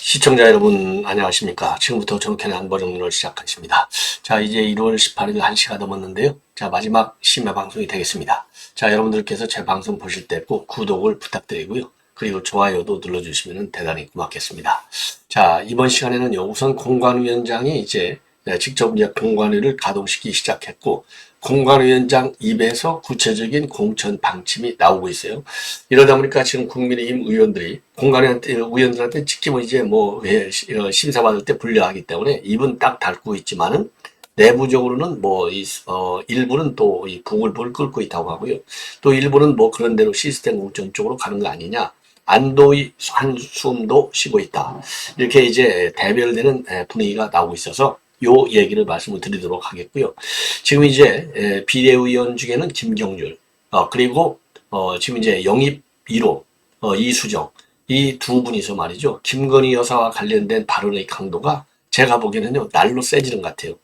시청자 여러분 안녕하십니까? 지금부터 정캔의 한버정론을 시작하겠습니다. 자 이제 1월 18일 1시가 넘었는데요. 자 마지막 심야 방송이 되겠습니다. 자 여러분들께서 제 방송 보실 때 꼭 구독을 부탁드리고요 그리고 좋아요도 눌러주시면 대단히 고맙겠습니다 자 이번 시간에는요 우선 공관위원장이 이제 네, 직접 이제 공관위를 가동시키기 시작했고 공관위원장 입에서 구체적인 공천 방침이 나오고 있어요. 이러다 보니까 지금 국민의힘 의원들이 공관위한테 의원들한테 찍히면 이제 뭐왜 심사받을 때 불려하기 때문에 입은 딱 닫고 있지만은 내부적으로는 뭐, 이, 어, 일부는 또 이 부글부글 끓고 있다고 하고요. 또 일부는 뭐 그런 대로 시스템 공천 쪽으로 가는 거 아니냐. 안도의 한숨도 쉬고 있다. 이렇게 이제 대별되는 분위기가 나오고 있어서 요 얘기를 말씀을 드리도록 하겠고요. 지금 이제 비대위원 중에는 김경률, 어, 그리고 어, 지금 이제 영입 1호 어, 이수정 이 두 분이서 말이죠. 김건희 여사와 관련된 발언의 강도가 제가 보기에는요 날로 세지는 것 같아요.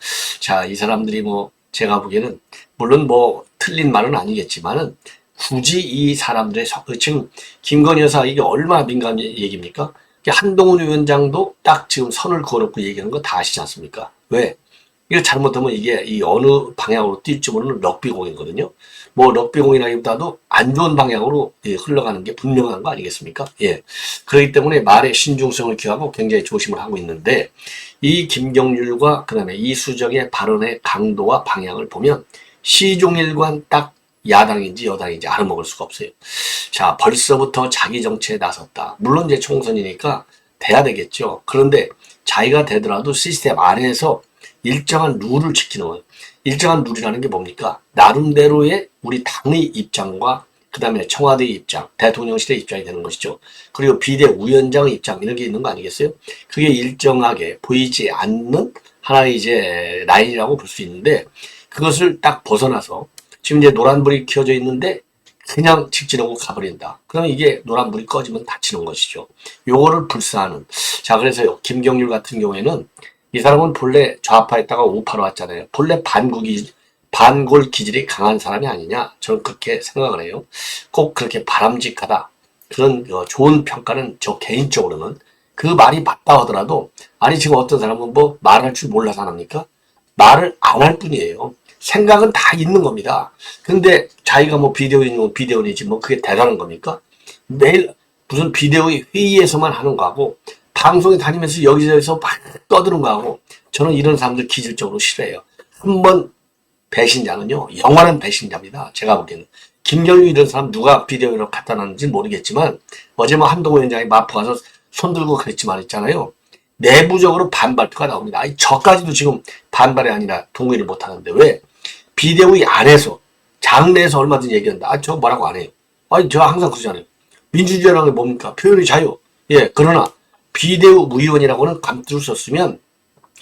자, 이 사람들이 뭐 제가 보기에는 물론 뭐 틀린 말은 아니겠지만은 굳이 이 사람들의 지금 김건희 여사 이게 얼마나 민감 얘기입니까? 한동훈 위원장도 딱 지금 선을 그어놓고 얘기하는 거 다 아시지 않습니까? 왜? 이거 잘못하면 이게 이 어느 방향으로 뛸지 모르는 럭비공이거든요. 뭐 럭비공이라기보다도 안 좋은 방향으로 예, 흘러가는 게 분명한 거 아니겠습니까? 예. 그렇기 때문에 말의 신중성을 기하고 굉장히 조심을 하고 있는데 이 김경률과 그다음에 이수정의 발언의 강도와 방향을 보면 시종일관 딱 야당인지 여당인지 알아먹을 수가 없어요. 자, 벌써부터 자기 정치에 나섰다. 물론 이제 총선이니까 돼야 되겠죠. 그런데 자기가 되더라도 시스템 안에서 일정한 룰을 지키는 거예요. 일정한 룰이라는 게 뭡니까? 나름대로의 우리 당의 입장과 그 다음에 청와대의 입장, 대통령실의 입장이 되는 것이죠. 그리고 비대위원장의 입장 이런 게 있는 거 아니겠어요? 그게 일정하게 보이지 않는 하나의 이제 라인이라고 볼 수 있는데 그것을 딱 벗어나서 지금 이제 노란불이 켜져 있는데 그냥 직진하고 가버린다. 그러면 이게 노란불이 꺼지면 다치는 것이죠. 요거를 불사하는. 자, 그래서요. 김경률 같은 경우에는 이 사람은 본래 좌파에다가 우파로 왔잖아요. 본래 반국이, 반골 기질이 강한 사람이 아니냐. 저는 그렇게 생각을 해요. 꼭 그렇게 바람직하다. 그런 어, 좋은 평가는 저 개인적으로는 그 말이 맞다 하더라도 아니 지금 어떤 사람은 뭐 말할 줄 몰라서 안 합니까? 말을 안 할 뿐이에요. 생각은 다 있는 겁니다. 근데 자기가 뭐 비대위원, 비대위원이지 뭐 그게 대단한 겁니까? 매일 무슨 비대위 회의에서만 하는 거하고 방송에 다니면서 여기저기서 막 떠드는 거하고 저는 이런 사람들 기질적으로 싫어해요. 한 번 배신자는요, 영원한 배신자입니다. 제가 보기에는. 김경유 이런 사람 누가 비대위로 갖다 놨는지 모르겠지만 어제 뭐 한동훈 위원장이 마포 가서 손 들고 그랬지만 있잖아요. 내부적으로 반발표가 나옵니다. 아니, 저까지도 지금 반발이 아니라 동의를 못 하는데 왜? 비대위 안에서 장내에서 얼마든지 얘기한다. 아, 저 뭐라고 안 해요. 아니, 저 항상 그러잖아요. 민주주의라는 게 뭡니까? 표현의 자유. 예, 그러나 비대위원이라고는 감투를 썼으면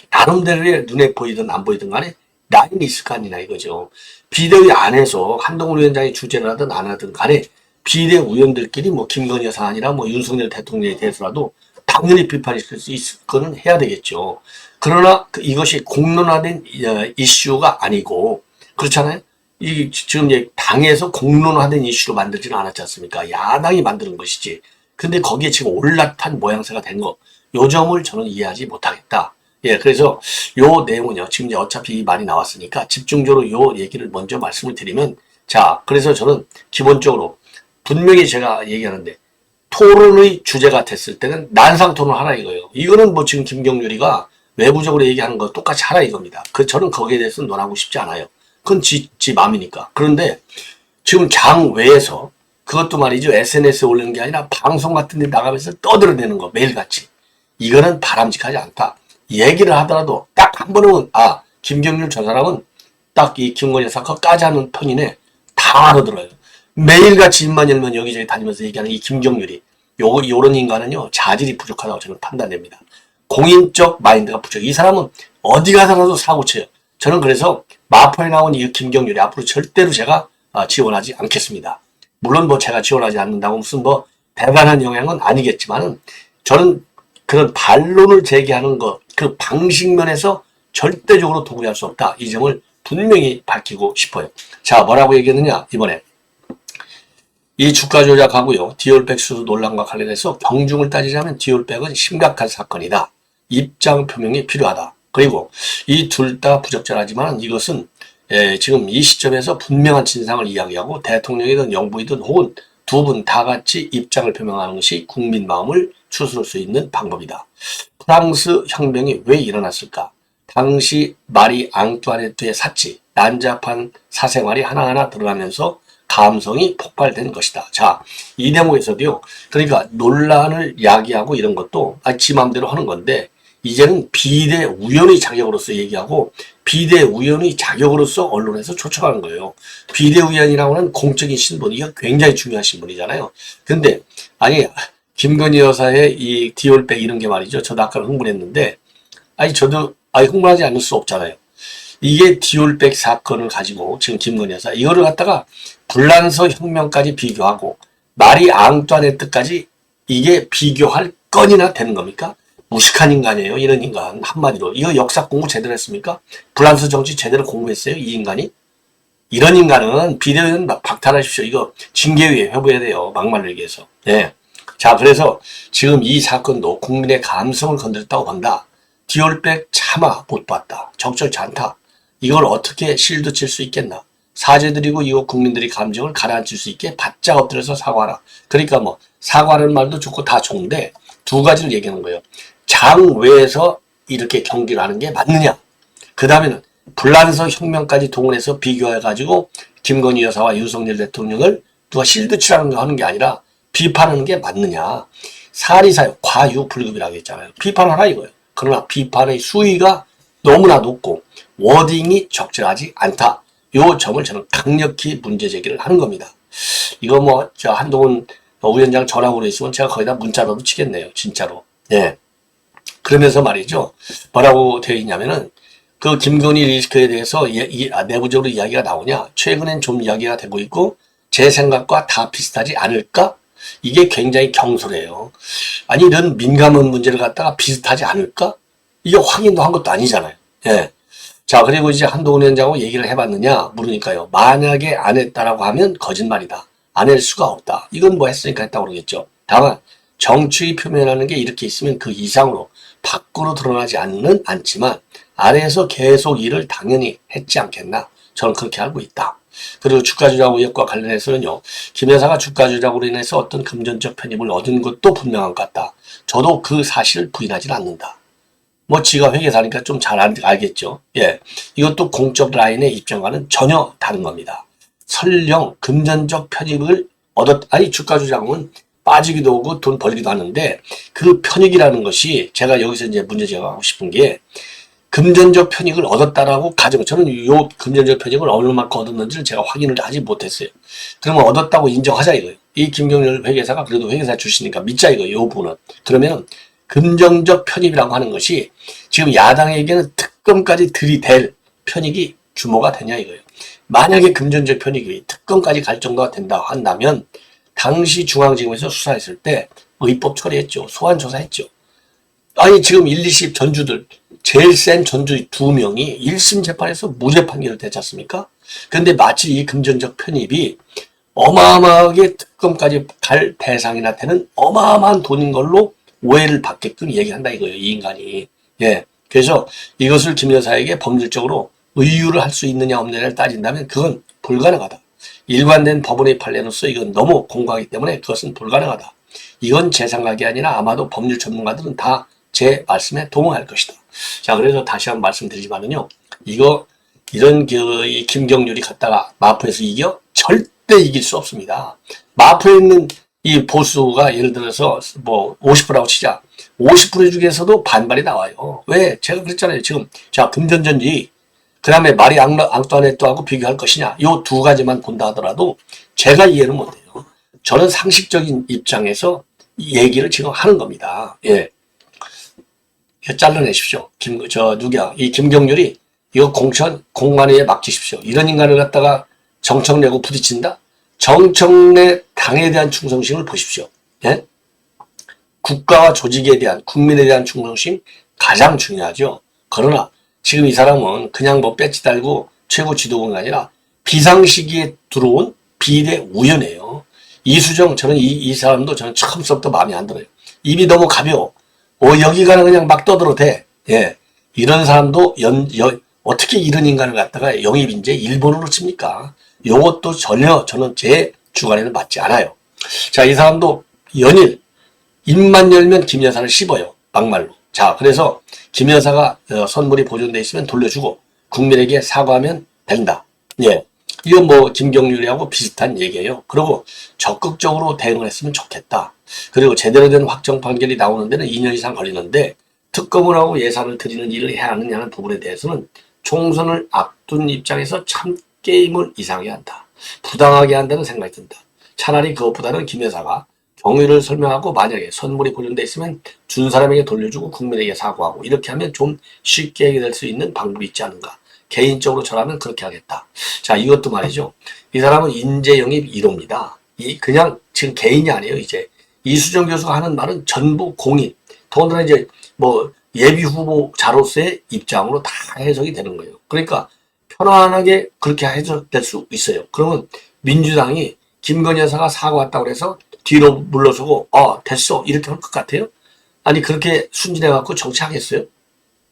나름대로의 눈에 보이든 안 보이든 간에 라인이 있을 거 아니냐 이거죠. 비대위 안에서 한동훈 위원장이 주재를 하든 안 하든 간에 비대위원들끼리 뭐 김건희 여사 아니라 뭐 윤석열 대통령에 대해서라도 당연히 비판이 있을 수 있을 거는 해야 되겠죠. 그러나 그 이것이 공론화된 어, 이슈가 아니고 그렇잖아요. 이 지금 이제 당에서 공론화된 이슈로 만들지는 않았지 않습니까? 야당이 만드는 것이지. 근데 거기에 지금 올라탄 모양새가 된 거, 요 점을 저는 이해하지 못하겠다. 예, 그래서 요 내용은요, 지금 이제 어차피 말이 나왔으니까 집중적으로 요 얘기를 먼저 말씀을 드리면, 자, 그래서 저는 기본적으로 분명히 제가 얘기하는데, 토론의 주제가 됐을 때는 난상 토론 하라 이거예요. 이거는 뭐 지금 김경률이가 외부적으로 얘기하는 거 똑같이 하라 이겁니다. 그 저는 거기에 대해서 논하고 싶지 않아요. 그건 지, 지 마음이니까. 그런데 지금 장 외에서 그것도 말이죠. SNS에 올리는 게 아니라 방송 같은 데 나가면서 떠들어대는 거 매일같이. 이거는 바람직하지 않다. 얘기를 하더라도 딱 한 번은 아 김경률 저 사람은 딱 이 김건희 사건까지 하는 편이네. 다 알아들어요. 매일같이 입만 열면 여기저기 다니면서 얘기하는 이 김경률이 요, 요런 인간은요 자질이 부족하다고 저는 판단됩니다. 공인적 마인드가 부족. 이 사람은 어디 가서라도 사고 쳐요. 저는 그래서 마포에 나온 이 김경률이 앞으로 절대로 제가 아, 지원하지 않겠습니다. 물론 뭐 제가 지원하지 않는다고 무슨 뭐 대단한 영향은 아니겠지만은 저는 그런 반론을 제기하는 것, 그 방식 면에서 절대적으로 동의할 수 없다. 이 점을 분명히 밝히고 싶어요. 자, 뭐라고 얘기했느냐, 이번에. 이 주가 조작하고요. 디올백 수수 논란과 관련해서 경중을 따지자면 디올백은 심각한 사건이다. 입장 표명이 필요하다. 그리고 이 둘 다 부적절하지만 이것은 에, 지금 이 시점에서 분명한 진상을 이야기하고 대통령이든 영부이든 혹은 두 분 다 같이 입장을 표명하는 것이 국민 마음을 추스를 수 있는 방법이다. 프랑스 혁명이 왜 일어났을까? 당시 마리 앙뚜아네트의 사치, 난잡한 사생활이 하나하나 드러나면서 감성이 폭발된 것이다. 자, 이 대목에서도요. 그러니까 논란을 야기하고 이런 것도 아, 지 마음대로 하는 건데 이제는 비대 우연의 자격으로서 얘기하고 비대 우연의 자격으로서 언론에서 초청하는 거예요. 비대 우연이라고 하는 공적인 신분, 이거 굉장히 중요한 신분이잖아요. 근데 아니 김건희 여사의 이 디올백 이런 게 말이죠. 저도 아까 흥분했는데 아니 저도 아니 흥분하지 않을 수 없잖아요. 이게 디올백 사건을 가지고 지금 김건희 여사 이거를 갖다가 불란서 혁명까지 비교하고 마리 앙뚜아네트까지 이게 비교할 건이나 되는 겁니까? 무식한 인간이에요. 이런 인간 한마디로 이거 역사 공부 제대로 했습니까? 불란서 정치 제대로 공부했어요. 이 인간이? 이런 인간은 비대위원 박탈하십시오. 이거 징계위에 회부해야 돼요. 막말을 얘기해서. 네. 자 그래서 지금 이 사건도 국민의 감성을 건드렸다고 본다. 디올백 차마 못 봤다. 적절치 않다. 이걸 어떻게 실드 칠 수 있겠나? 사죄드리고 이거 국민들이 감정을 가라앉힐 수 있게 바짝 엎드려서 사과하라. 그러니까 뭐 사과하는 말도 좋고 다 좋은데 두 가지를 얘기하는 거예요. 장외에서 이렇게 경기를 하는 게 맞느냐? 그 다음에는 불란서 혁명까지 동원해서 비교해가지고 김건희 여사와 윤석열 대통령을 누가 실드 치라는 거 하는 게 아니라 비판하는 게 맞느냐? 사리사욕, 과유불급이라고 했잖아요. 비판하라 이거예요. 그러나 비판의 수위가 너무나 높고 워딩이 적절하지 않다. 요 점을 저는 강력히 문제 제기를 하는 겁니다. 이거 뭐, 저 한동훈 위원장 전화번호 있으면 제가 거기다 문자로도 치겠네요. 진짜로. 예. 그러면서 말이죠. 뭐라고 되어 있냐면은 그 김건희 리스크에 대해서 이, 이, 아, 내부적으로 이야기가 나오냐? 최근엔 좀 이야기가 되고 있고 제 생각과 다 비슷하지 않을까? 이게 굉장히 경솔해요. 아니 이런 민감한 문제를 갖다가 비슷하지 않을까? 이게 확인도 한 것도 아니잖아요. 예. 자 그리고 이제 한동훈 위원장하고 얘기를 해봤느냐 물으니까요. 만약에 안 했다라고 하면 거짓말이다. 안 할 수가 없다. 이건 뭐 했으니까 했다고 그러겠죠. 다만 정치의 표면하는 게 이렇게 있으면 그 이상으로 밖으로 드러나지 않는 않지만 아래에서 계속 일을 당연히 했지 않겠나 저는 그렇게 알고 있다. 그리고 주가 조작 의혹과 관련해서는요. 김 여사가 주가 조작으로 인해서 어떤 금전적 편입을 얻은 것도 분명한 것 같다. 저도 그 사실을 부인하지 않는다. 뭐 지가 회계사니까 좀 잘 알겠죠. 예. 이것도 공적 라인의 입장과는 전혀 다른 겁니다. 설령 금전적 편입을 얻었, 아니 주가 조작은 빠지기도 하고 돈 벌기도 하는데 그 편익이라는 것이 제가 여기서 이제 문제 제기하고 싶은 게 금전적 편익을 얻었다라고 가정 저는 요 금전적 편익을 얼마만큼 얻었는지를 제가 확인을 하지 못했어요. 그러면 얻었다고 인정하자 이거예요. 이 김경렬 회계사가 그래도 회계사 출신이니까 믿자 이거예요. 요 부분은. 그러면 금전적 편입이라고 하는 것이 지금 야당에게는 특검까지 들이댈 편익이 규모가 되냐 이거예요. 만약에 금전적 편익이 특검까지 갈 정도가 된다 한다면 당시 중앙지검에서 수사했을 때 의법 처리했죠. 소환 조사했죠. 아니 지금 1, 2심 전주들 제일 센 전주 두 명이 1심 재판에서 무죄 판결을 됐지 않습니까? 근데 마치 이 금전적 편입이 어마어마하게 특검까지 갈 대상이나 되는 어마어마한 돈인 걸로 오해를 받게끔 얘기한다 이거예요. 이 인간이. 예. 그래서 이것을 김 여사에게 법률적으로 의유를 할 수 있느냐 없느냐를 따진다면 그건 불가능하다. 일관된 법원의 판례로서 이건 너무 공고하기 때문에 그것은 불가능하다. 이건 제 생각이 아니라 아마도 법률 전문가들은 다 제 말씀에 동의할 것이다. 자, 그래서 다시 한번 말씀드리지만은요, 이거, 이런 그, 이 김경률이 갔다가 마포에서 이겨? 절대 이길 수 없습니다. 마포에 있는 이 보수가 예를 들어서 뭐 50%라고 치자. 50% 중에서도 반발이 나와요. 왜? 제가 그랬잖아요. 지금, 자, 금전전지, 그 다음에 마리 앙뚜아네트하고 비교할 것이냐. 요두 가지만 본다 하더라도 제가 이해를 못해요. 저는 상식적인 입장에서 얘기를 지금 하는 겁니다. 예. 잘라내십시오. 김, 저, 누구야. 이 김경률이 이거 공천, 공관위에 맡기십시오. 이런 인간을 갖다가 정청 내고 부딪힌다? 정청래 당에 대한 충성심을 보십시오. 예? 국가와 조직에 대한 국민에 대한 충성심 가장 중요하죠. 그러나 지금 이 사람은 그냥 뭐 배지 달고 최고 지도부가 아니라 비상시기에 들어온 비례 우연이에요. 이수정 저는 이, 이 사람도 저는 처음부터 마음에 안 들어요. 입이 너무 가벼워. 어, 여기 가는 그냥 막 떠들어도 돼. 예. 이런 사람도 연, 연, 어떻게 이런 인간을 갖다가 영입 인재 일본으로 칩니까? 요것도 전혀 저는 제 주관에는 맞지 않아요. 자, 이 사람도 연일 입만 열면 김 여사를 씹어요. 막말로. 자, 그래서 김 여사가 어, 선물이 보존돼 있으면 돌려주고 국민에게 사과하면 된다. 예. 이건 뭐 김경률이하고 비슷한 얘기예요. 그리고 적극적으로 대응을 했으면 좋겠다. 그리고 제대로 된 확정 판결이 나오는 데는 2년 이상 걸리는데 특검을 하고 예산을 드리는 일을 해야 하느냐는 부분에 대해서는 총선을 앞둔 입장에서 참 게임을 이상하게 한다. 부당하게 한다는 생각이 든다. 차라리 그것보다는 김 여사가 경위를 설명하고 만약에 선물이 보존돼 있으면 준 사람에게 돌려주고 국민에게 사과하고 이렇게 하면 좀 쉽게 해결될 수 있는 방법이 있지 않은가. 개인적으로 저라면 그렇게 하겠다. 자, 이것도 말이죠. 이 사람은 인재 영입 1호입니다. 이 그냥 지금 개인이 아니에요, 이제. 이수정 교수가 하는 말은 전부 공인. 더군다나 이제 뭐 예비 후보자로서의 입장으로 다 해석이 되는 거예요. 그러니까 편안하게 그렇게 해석될 수 있어요. 그러면 민주당이 김건희 여사가 사과했다고 그래서 뒤로 물러서고 어 됐어 이렇게 할 것 같아요? 아니 그렇게 순진해갖고 정치하겠어요?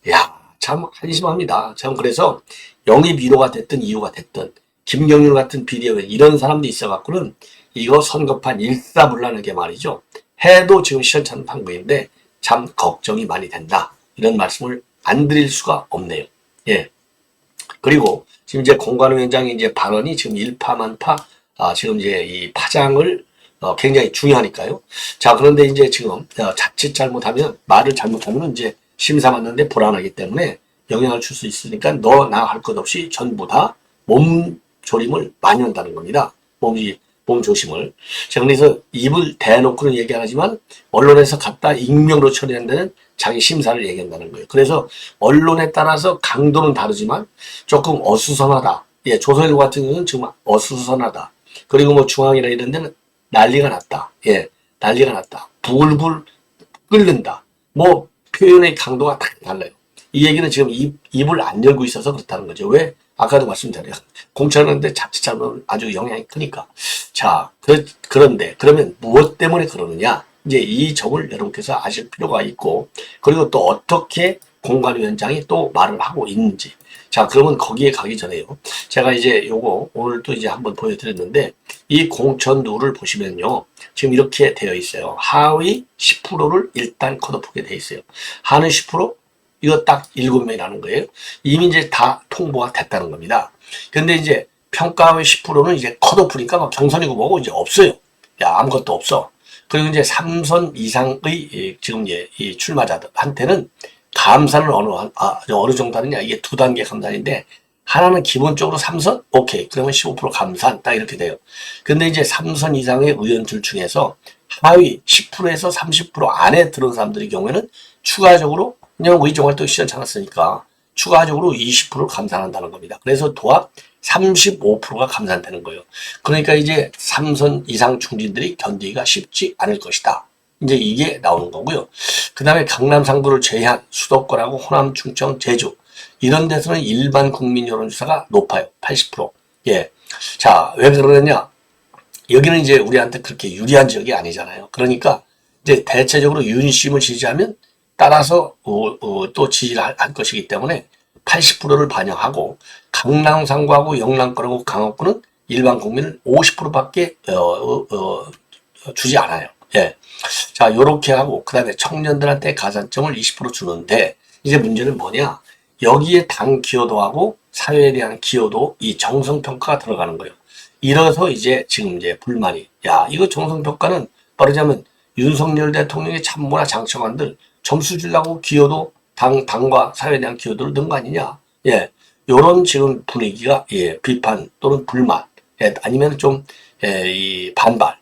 야 참 한심합니다. 참 그래서 영입 1호가 됐든 2호가 됐든 김경률 같은 비대위원 이런 사람도 있어갖고는 이거 선거판 일사불란하게 말이죠. 해도 지금 시원찮은 방법인데 참 걱정이 많이 된다. 이런 말씀을 안 드릴 수가 없네요. 예. 그리고 지금 이제 공관위원장의 이제 발언이 지금 일파만파 아, 지금 이제 이 파장을 어, 굉장히 중요하니까요. 자, 그런데 이제 지금 어, 자칫 잘못하면 말을 잘못하면 이제 심사 받는데 불안하기 때문에 영향을 줄 수 있으니까 너 나 할 것 없이 전부 다 몸 조림을 많이 한다는 겁니다. 몸이 몸 조심을. 자, 그래서 입을 대놓고는 얘기 안 하지만 언론에서 갖다 익명으로 처리한다는 자기 심사를 얘기한다는 거예요. 그래서 언론에 따라서 강도는 다르지만 조금 어수선하다. 예, 조선일보 같은 경우는 정말 어수선하다. 그리고 뭐 중앙이나 이런 데는 난리가 났다. 예, 난리가 났다. 불불 끓는다. 뭐 표현의 강도가 다 달라요. 이 얘기는 지금 입, 입을 안 열고 있어서 그렇다는 거죠. 왜? 아까도 말씀드려요. 공천하는데 자칫 잘못 아주 영향이 크니까. 자, 그, 그런데 그러면 무엇 때문에 그러느냐? 이제 이 점을 여러분께서 아실 필요가 있고 그리고 또 어떻게 공관위원장이 또 말을 하고 있는지. 자, 그러면 거기에 가기 전에요. 제가 이제 요거 오늘 또 이제 한번 보여드렸는데 이 공천 룰을 보시면요. 지금 이렇게 되어 있어요. 하위 10%를 일단 컷오프게 되어 있어요. 하는 10% 이거 딱 7명이라는 거예요. 이미 이제 다 통보가 됐다는 겁니다. 근데 이제 평가의 10%는 이제 컷오프니까 막 경선이고 뭐고 이제 없어요. 야, 아무것도 없어. 그리고 이제 3선 이상의 이 지금 예, 이 출마자들한테는 감사는 어느, 한- 아, 어느 정도 하느냐. 이게 두 단계 감사인데, 하나는 기본적으로 3선? 오케이. 그러면 15% 감산. 딱 이렇게 돼요. 근데 이제 3선 이상의 의원들 중에서 하위 10%에서 30% 안에 들어온 사람들의 경우에는 추가적으로, 그냥 의정 활동 시원찮았으니까, 추가적으로 20%를 감산한다는 겁니다. 그래서 도합 35%가 감산되는 거예요. 그러니까 이제 3선 이상 중진들이 견디기가 쉽지 않을 것이다. 이제 이게 나오는 거고요. 그 다음에 강남 상부를 제외한 수도권하고 호남, 충청, 제주 이런 데서는 일반 국민 여론조사가 높아요. 80%. 예. 자, 왜 그러느냐? 여기는 이제 우리한테 그렇게 유리한 지역이 아니잖아요. 그러니까 이제 대체적으로 윤심을 지지하면 따라서 어, 어, 또 지지를 할, 할 것이기 때문에 80%를 반영하고 강남 상구하고 영남권하고 강원권은 일반 국민을 50%밖에 어, 어, 어, 주지 않아요. 예. 자, 요렇게 하고, 그 다음에 청년들한테 가산점을 20% 주는데, 이제 문제는 뭐냐? 여기에 당 기여도하고 사회에 대한 기여도, 이 정성평가가 들어가는 거예요. 이래서 이제 지금 이제 불만이, 야, 이거 정성평가는 말하자면 윤석열 대통령의 참모나 장청관들 점수 주려고 기여도, 당, 당과 사회에 대한 기여도를 넣은 거 아니냐? 예. 요런 지금 분위기가, 예, 비판 또는 불만, 예, 아니면 좀, 예, 이 반발,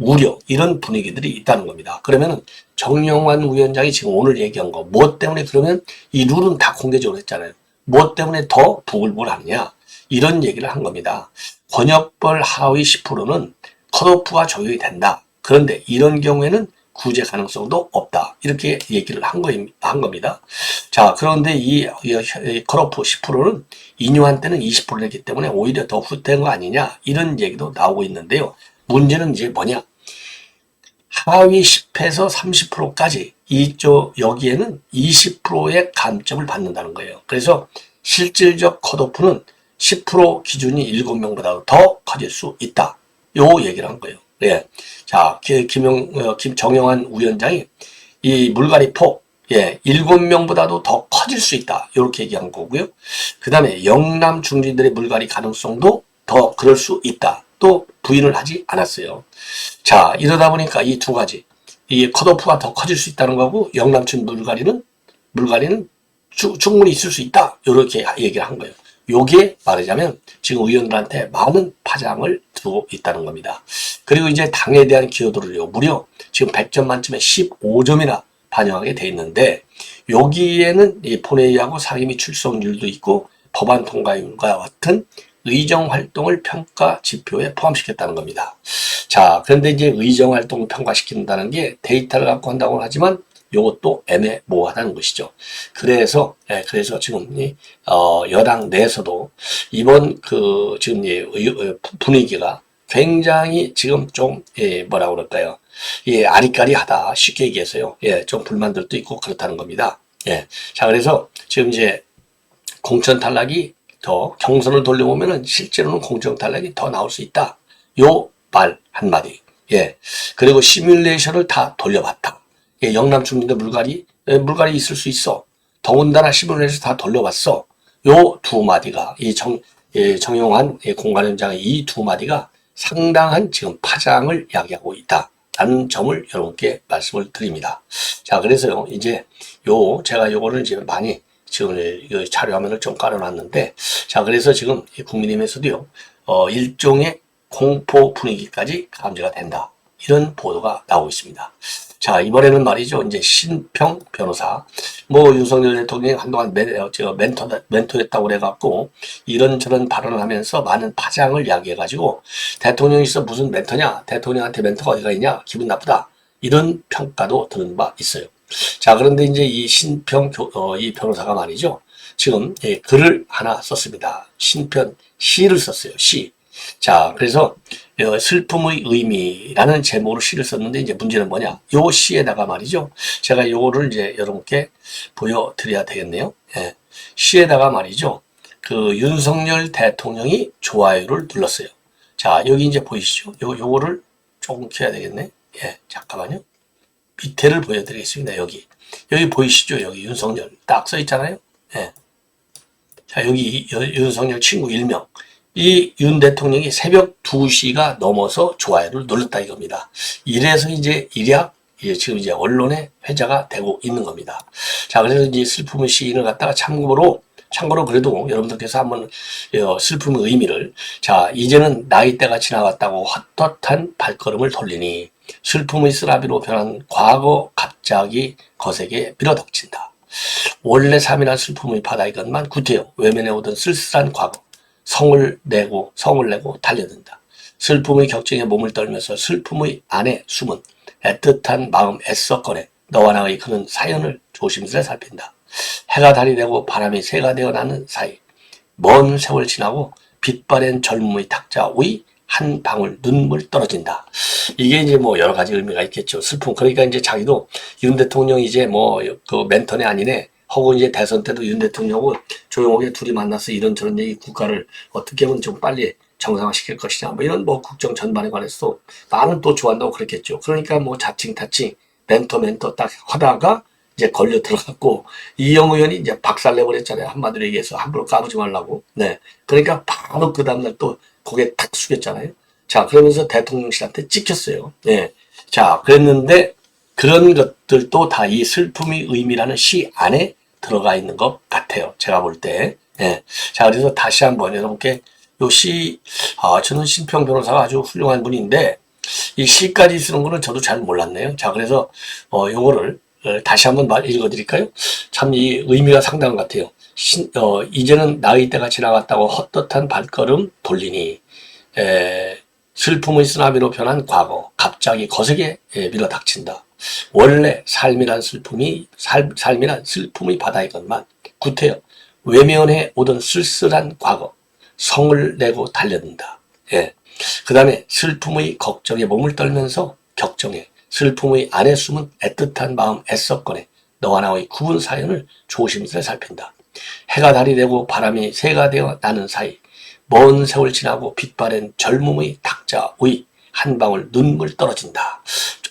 우려 이런 분위기들이 있다는 겁니다. 그러면 정영환 위원장이 지금 오늘 얘기한 거 무엇 때문에 그러면 이 룰은 다 공개적으로 했잖아요. 무엇 때문에 더 부글부글하느냐 이런 얘기를 한 겁니다. 권역별 하위 10%는 컷오프가 적용이 된다. 그런데 이런 경우에는 구제 가능성도 없다. 이렇게 얘기를 한, 거, 한 겁니다. 자, 그런데 이, 이 컷오프 10%는 인유한 때는 20%였기 때문에 오히려 더 후퇴한 거 아니냐. 이런 얘기도 나오고 있는데요. 문제는 이제 뭐냐. 하위 10에서 30%까지 이쪽 여기에는 20%의 감점을 받는다는 거예요. 그래서 실질적 컷오프는 10% 기준이 7명보다 더 커질 수 있다. 요 얘기를 한 거예요. 예. 자, 기- 김영, 어, 김정영환 위원장이 이 물갈이 폭, 예, 7명보다도 더 커질 수 있다. 이렇게 얘기한 거고요. 그 다음에 영남 중진들의 물갈이 가능성도 더 그럴 수 있다. 또 부인을 하지 않았어요. 자, 이러다 보니까 이 두 가지. 이 컷오프가 더 커질 수 있다는 거고, 영남춘 물갈이는, 물갈이는 추- 충분히 있을 수 있다. 이렇게 얘기를 한 거예요. 요게 말하자면 지금 의원들한테 많은 파장을 두고 있다는 겁니다. 그리고 이제 당에 대한 기여도를요, 무려 지금 100점 만점에 15점이나 반영하게 돼 있는데, 여기에는 이 본회의하고 상임위 출석률도 있고, 법안 통과율과 같은 의정 활동을 평가 지표에 포함시켰다는 겁니다. 자, 그런데 이제 의정 활동을 평가시킨다는 게 데이터를 갖고 한다고 하지만 이것도 애매모호하다는 것이죠. 그래서 예, 그래서 지금 이 어, 여당 내에서도 이번 그 지금 이 분위기가 굉장히 지금 좀 예, 뭐라 그럴까요? 예, 아리까리하다 쉽게 얘기해서요. 예, 좀 불만들도 있고 그렇다는 겁니다. 예, 자 그래서 지금 이제 공천 탈락이 더 경선을 돌려보면은 실제로는 공천 탈락이 더 나올 수 있다. 요 말 한마디. 예. 그리고 시뮬레이션을 다 돌려봤다. 예, 영남 중진대 물갈이, 예, 물갈이 있을 수 있어. 더군다나 시뮬레이션 다 돌려봤어. 요 두 마디가, 이 정, 예, 정용환 예, 공관위원장의 이 두 마디가 상당한 지금 파장을 야기하고 있다. 라는 점을 여러분께 말씀을 드립니다. 자, 그래서요, 이제 요, 제가 요거를 이제 많이 지금 이 자료 화면을 좀 깔아놨는데, 자, 그래서 지금 이 국민의힘에서도요, 어, 일종의 공포 분위기까지 감지가 된다. 이런 보도가 나오고 있습니다. 자, 이번에는 말이죠. 이제 신평 변호사. 뭐, 윤석열 대통령이 한동안 멘, 어, 저 멘토, 멘토했다고 그래갖고, 이런저런 발언을 하면서 많은 파장을 야기해가지고, 대통령이 있어 무슨 멘토냐? 대통령한테 멘토가 어디가 있냐? 기분 나쁘다. 이런 평가도 드는 바 있어요. 자, 그런데 이제 이 신평, 교- 어, 이 변호사가 말이죠. 지금, 예, 글을 하나 썼습니다. 신편, 시를 썼어요. 시. 자, 그래서 어, 슬픔의 의미라는 제목으로 시를 썼는데 이제 문제는 뭐냐? 요 시에다가 말이죠. 제가 요거를 이제 여러분께 보여드려야 되겠네요. 예. 시에다가 말이죠. 그 윤석열 대통령이 좋아요를 눌렀어요. 자, 여기 이제 보이시죠? 요, 요거를 조금 켜야 되겠네. 예, 잠깐만요. 밑에를 보여드리겠습니다. 여기. 여기 보이시죠? 여기 윤석열 딱 써 있잖아요. 예. 자, 여기 여- 윤석열 친구 일명. 이 윤 대통령이 새벽 2시가 넘어서 좋아요를 눌렀다 이겁니다. 이래서 이제 일약 이제 지금 이제 언론의 회자가 되고 있는 겁니다. 자, 그래서 이제 슬픔의 시인을 갖다가 참고로 참고로 그래도 여러분들께서 한번 어, 슬픔의 의미를 자 이제는 나이대가 지나갔다고 헛헛한 발걸음을 돌리니 슬픔의 쓰라비로 변한 과거 갑자기 거세게 밀어닥친다. 원래 삶이란 슬픔의 바다 이것만 구태여 외면해 오던 쓸쓸한 과거 성을 내고 성을 내고 달려든다. 슬픔의 격정에 몸을 떨면서 슬픔의 안에 숨은 애틋한 마음 애써 꺼내 너와 나의 그는 사연을 조심스레 살핀다. 해가 달이 되고 바람이 새가 되어 나는 사이 먼 세월 지나고 빛바랜 젊음의 탁자 위 한 방울 눈물 떨어진다. 이게 이제 뭐 여러 가지 의미가 있겠죠. 슬픔. 그러니까 이제 자기도 윤 대통령이 이제 뭐 그 멘토네 아니네. 혹은 이제 대선 때도 윤 대통령하고 조용하게 둘이 만나서 이런저런 얘기 국가를 어떻게 하면 좀 빨리 정상화시킬 것이냐. 뭐 이런 뭐 국정 전반에 관해서 나는 또 좋아한다고 그랬겠죠. 그러니까 뭐 자칭 타칭 멘토 멘토 딱 하다가 이제 걸려 들어갔고 이영 의원이 이제 박살내버렸잖아요. 한마디로 얘기해서 함부로 까부지 말라고. 네. 그러니까 바로 그 다음날 또 고개 탁 숙였잖아요. 자, 그러면서 대통령실한테 찍혔어요. 네. 자, 그랬는데 그런 것들도 다 이 슬픔의 의미라는 시 안에 들어가 있는 것 같아요. 제가 볼 때. 예. 자, 그래서 다시 한번 여러분께 요 시, 아, 저는 신평 변호사가 아주 훌륭한 분인데, 이 시까지 쓰는 거는 저도 잘 몰랐네요. 자, 그래서, 어, 요거를 어, 다시 한번 말 읽어드릴까요? 참 이 의미가 상당한 것 같아요. 신, 어, 이제는 나이대가 지나갔다고 헛헛한 발걸음 돌리니, 에, 슬픔의 쓰나미로 변한 과거, 갑자기 거세게 예, 밀어닥친다. 원래 삶이란 슬픔이 삶, 삶이란 슬픔의 바다이건만 구태여 외면해 오던 쓸쓸한 과거 성을 내고 달려든다. 예. 그 다음에 슬픔의 걱정에 몸을 떨면서 격정해 슬픔의 안에 숨은 애틋한 마음 애석거네 너와 나의 구분 사연을 조심스레 살핀다. 해가 달이 되고 바람이 새가 되어 나는 사이 먼 세월 지나고 빛바랜 젊음의 탁자의 한 방울 눈물 떨어진다.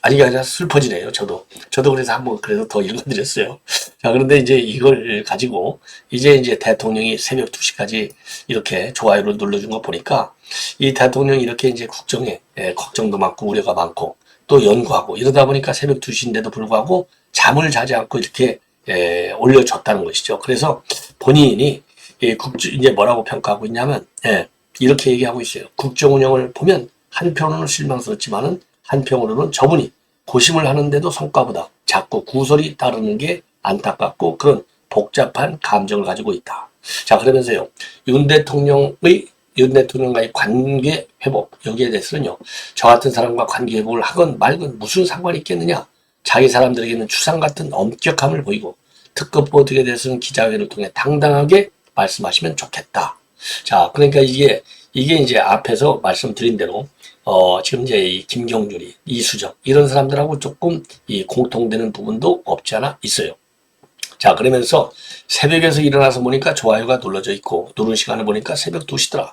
아니, 아니라 슬퍼지네요, 저도. 저도 그래서 한번 그래서 더 읽어드렸어요. 자, 그런데 이제 이걸 가지고 이제 이제 대통령이 새벽 2시까지 이렇게 좋아요를 눌러준 거 보니까 이 대통령이 이렇게 이제 국정에 예, 걱정도 많고 우려가 많고 또 연구하고 이러다 보니까 새벽 2시인데도 불구하고 잠을 자지 않고 이렇게 예, 올려줬다는 것이죠. 그래서 본인이 예, 국정 이제 뭐라고 평가하고 있냐면 예, 이렇게 얘기하고 있어요. 국정 운영을 보면 한편으로는 실망스럽지만은 한편으로는 저분이 고심을 하는데도 성과보다 자꾸 구설이 따르는 게 안타깝고 그런 복잡한 감정을 가지고 있다. 자 그러면서요 윤 대통령의 윤 대통령과의 관계 회복 여기에 대해서는요 저 같은 사람과 관계 회복을 하건 말건 무슨 상관이 있겠느냐 자기 사람들에게는 추상 같은 엄격함을 보이고 특급 보직에 대해서는 기자회견을 통해 당당하게 말씀하시면 좋겠다. 자, 그러니까 이게 이게 이제 앞에서 말씀드린 대로 어 지금 이제 이 김경준이 이수정 이런 사람들하고 조금 이 공통되는 부분도 없지 않아 있어요. 자, 그러면서 새벽에서 일어나서 보니까 좋아요가 눌러져 있고 누른 시간을 보니까 새벽 2시더라.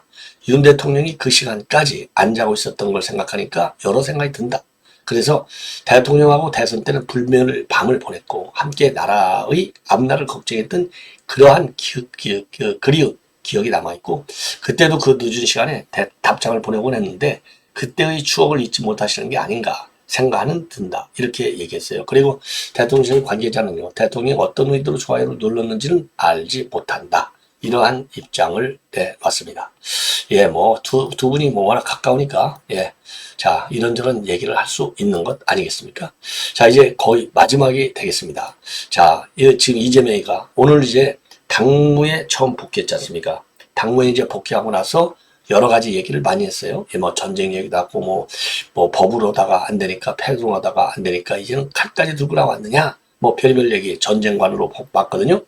윤 대통령이 그 시간까지 안 자고 있었던 걸 생각하니까 여러 생각이 든다. 그래서 대통령하고 대선 때는 불면을 밤을 보냈고 함께 나라의 앞날을 걱정했던 그러한 기억, 기억, 기억, 그리운 기억이 남아있고 그때도 그 늦은 시간에 대, 답장을 보내곤 했는데 그때의 추억을 잊지 못하시는 게 아닌가 생각은 든다. 이렇게 얘기했어요. 그리고 대통령 관계자는요. 대통령이 어떤 의도로 좋아요를 눌렀는지는 알지 못한다. 이러한 입장을 내놨습니다. 예, 뭐, 두, 두 분이 뭐 워낙 가까우니까, 예. 자, 이런저런 얘기를 할 수 있는 것 아니겠습니까? 자, 이제 거의 마지막이 되겠습니다. 자, 이, 지금 이재명이가 오늘 이제 당무에 처음 복귀했지 않습니까? 당무에 이제 복귀하고 나서 여러 가지 얘기를 많이 했어요. 예, 뭐 전쟁 얘기도 하고 뭐, 뭐 법으로다가 안 되니까 패동하다가 안 되니까 이제는 칼까지 들고 나왔느냐? 뭐 별별 얘기 전쟁관으로 봤거든요.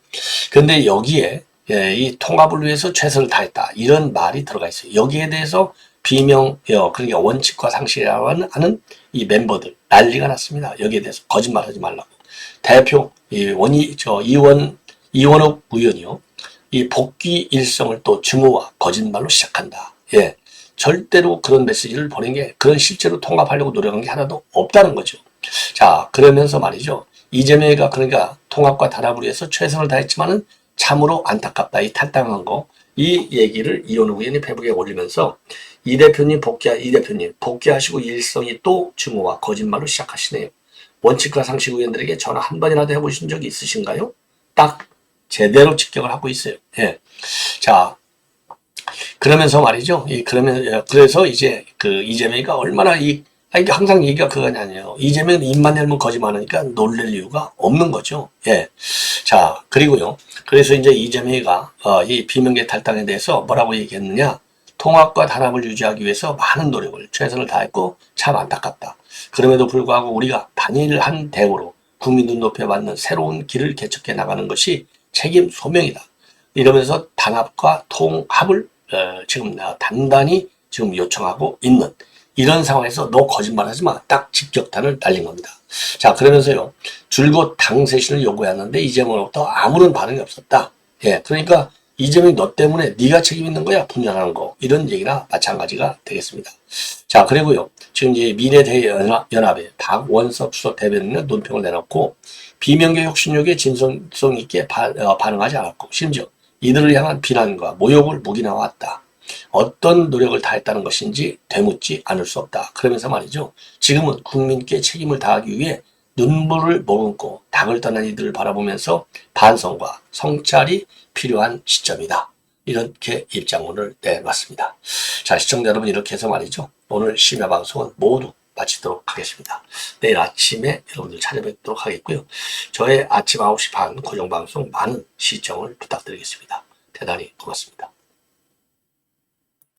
근데 여기에 예, 이 통합을 위해서 최선을 다했다. 이런 말이 들어가 있어요. 여기에 대해서 비명, 여, 그러니까 원칙과 상식이라고 하는 이 멤버들 난리가 났습니다. 여기에 대해서 거짓말하지 말라고. 대표 이 원이 저 이원 이원욱 의원이요. 이 복귀 일성을 또 증오와 거짓말로 시작한다. 예. 절대로 그런 메시지를 보낸 게 그런 실제로 통합하려고 노력한 게 하나도 없다는 거죠. 자, 그러면서 말이죠. 이재명이가 그러니까 통합과 단합을 위해서 최선을 다했지만은 참으로 안타깝다. 이 탈당한 거. 이 얘기를 이원우 의원이 페북에 올리면서 이 대표님 복귀, 이 대표님 복귀하시고 일성이 또 증오와 거짓말로 시작하시네요. 원칙과 상식 의원들에게 전화 한 번이라도 해보신 적이 있으신가요? 딱 제대로 직격을 하고 있어요. 예. 자, 그러면서 말이죠. 이 그러면 그래서 이제 그 이재명이가 얼마나 이 아, 이게 항상 얘기가 그거냐요. 이재명은 입만 열면 거짓말하니까 놀랄 이유가 없는 거죠. 예. 자, 그리고요. 그래서 이제 이재명이가 어, 이 비명계 탈당에 대해서 뭐라고 얘기했느냐. 통합과 단합을 유지하기 위해서 많은 노력을 최선을 다했고 참 안타깝다. 그럼에도 불구하고 우리가 단일한 대우로 국민 눈높이에 맞는 새로운 길을 개척해 나가는 것이 책임 소명이다. 이러면서 단합과 통합을 어, 지금 단단히 지금 요청하고 있는 이런 상황에서 너 거짓말하지 마. 딱 직격탄을 날린 겁니다. 자 그러면서요 줄곧 당세신을 요구했는데 이재명으로부터 아무런 반응이 없었다. 예, 그러니까 이재명이 너 때문에 네가 책임 있는 거야 분열하는 거 이런 얘기나 마찬가지가 되겠습니다. 자 그리고요 지금 이제 미래대연합의 박원석 수석 대변인은 논평을 내놓고 비명계 혁신력에 진성성 있게 바, 어, 반응하지 않았고 심지어 이들을 향한 비난과 모욕을 묵인해왔다. 어떤 노력을 다했다는 것인지 되묻지 않을 수 없다. 그러면서 말이죠. 지금은 국민께 책임을 다하기 위해 눈물을 머금고 닭을 떠난 이들을 바라보면서 반성과 성찰이 필요한 시점이다. 이렇게 입장문을 내놨습니다. 자, 시청자 여러분 이렇게 해서 말이죠. 오늘 심야 방송은 모두 마치도록 하겠습니다. 내일 아침에 여러분들 찾아뵙도록 하겠고요. 저의 아침 9시 반 고정방송 많은 시청을 부탁드리겠습니다. 대단히 고맙습니다.